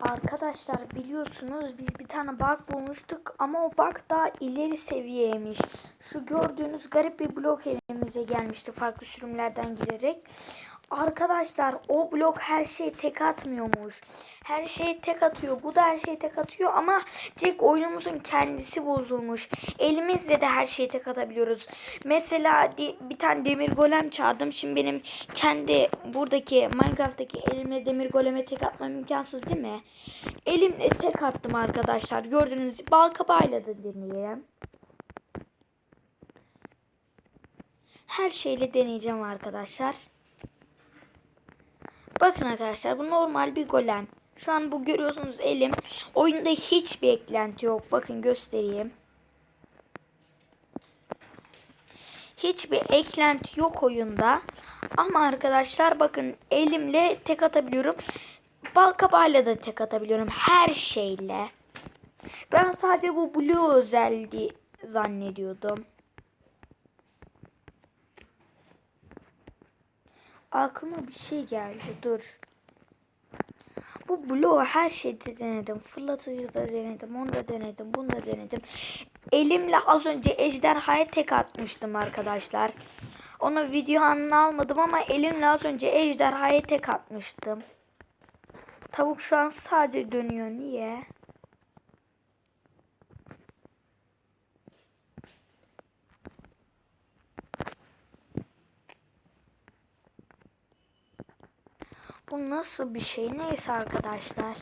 Arkadaşlar biliyorsunuz biz bir tane bug bulmuştuk ama o bug daha ileri seviyeymiş. Şu gördüğünüz garip bir blok elimize gelmişti farklı sürümlerden girerek. Arkadaşlar o blok her şeyi tek atmıyormuş. Her şeyi tek atıyor. Bu da her şeyi tek atıyor ama direkt oyunumuzun kendisi bozulmuş. Elimizle de her şeyi tek atabiliyoruz. Mesela bir tane demir golem çağırdım. Şimdi benim kendi buradaki Minecraft'taki elimle demir goleme tek atmam imkansız değil mi? Elimle tek attım arkadaşlar. Gördüğünüz gibi bal kabağıyla da. Her şeyle deneyeceğim arkadaşlar. Bakın arkadaşlar bu normal bir golem. Şu an bu görüyorsunuz elim. Oyunda hiçbir eklenti yok. Bakın göstereyim. Hiçbir eklenti yok oyunda. Ama arkadaşlar bakın elimle tek atabiliyorum. Bal kabağıyla da tek atabiliyorum. Her şeyle. Ben sadece bu blue özelliği zannediyordum. Aklıma bir şey geldi. Dur. Bu bloğu her şeyde denedim. Fırlatıcı da denedim. Onu da denedim. Bunu da denedim. Elimle az önce ejderhaya tek atmıştım arkadaşlar. Onu video anını almadım ama elimle az önce ejderhaya tek atmıştım. Tavuk şu an sadece dönüyor. Niye? Bu nasıl bir şey? Neyse arkadaşlar.